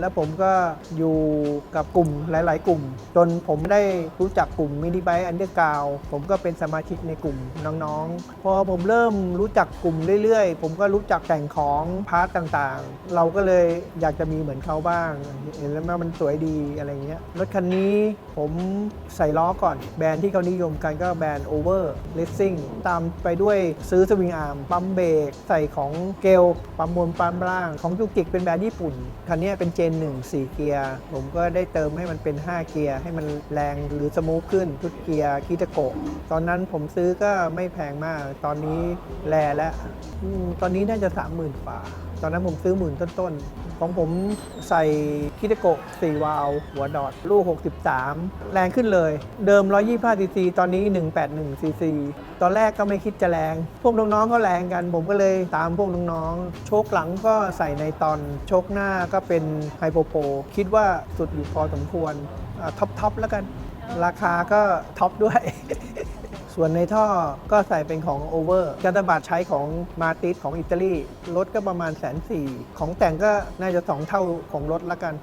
แล้วผมก็อยู่กับกลุ่มหลาย ๆ กลุ่ม จนผมได้รู้จักกลุ่มมินิไบอันเดอร์กาวผมก็เป็นสมาชิกในกลุ่มน้องๆ พอผมเริ่มรู้จักกลุ่มเรื่อย ๆ ผมก็รู้จักแต่งของพาร์ตต่างๆ เราก็เลยอยากจะมีเหมือนเขาบ้าง เห็นแล้วมันสวยดีอะไรเงี้ยรถคันนี้ผมใส่ล้อก่อน แบรนด์ที่เขานิยมกันก็แบรนด์ Over Racing ตามไปด้วยซื้อสวิงอาร์มปั๊มเบรกใส่ของเกลปั๊มบนปั๊มล่างของจูกิกเป็นแบรนด์ญี่ปุ่นคันนี้เป็นเจน1 4 เกียร์ ผมก็ได้เติมให้มันเป็น 5 เกียร์ ให้มันแรงหรือสมูทขึ้นชุดเกียร์คิตะโกะตอนนั้นผมซื้อก็ไม่แพงมาก ตอนนี้แลแล้วตอนนี้น่าจะ 30,000กว่า ตอนนั้นผมซื้อหมื่นต้นๆ ของผมใส่คิเตโกะ4วาล์วหัวดอดลูก 63 แรงขึ้นเลย เดิม 125ซีซีตอนนี้ 181ซีซีตอนแรกก็ไม่คิดจะแรง พวกน้องๆก็แรงกัน ผมก็เลยตามพวกน้องๆ โชคหลังก็ใส่ในตอน โชคหน้าก็เป็นไฮโปโป คิดว่าสุดอยู่พอสมควรท็อปท็อปแล้วกัน ราคาก็ท็อปด้วย ส่วนในท่อก็ใส่เป็นของโอเวอร์จันตบัตใช้ของมาติสของอิตาลีรถก็ประมาณแสนสี่ของแต่งก็น่าจะสองเท่าของรถละกัน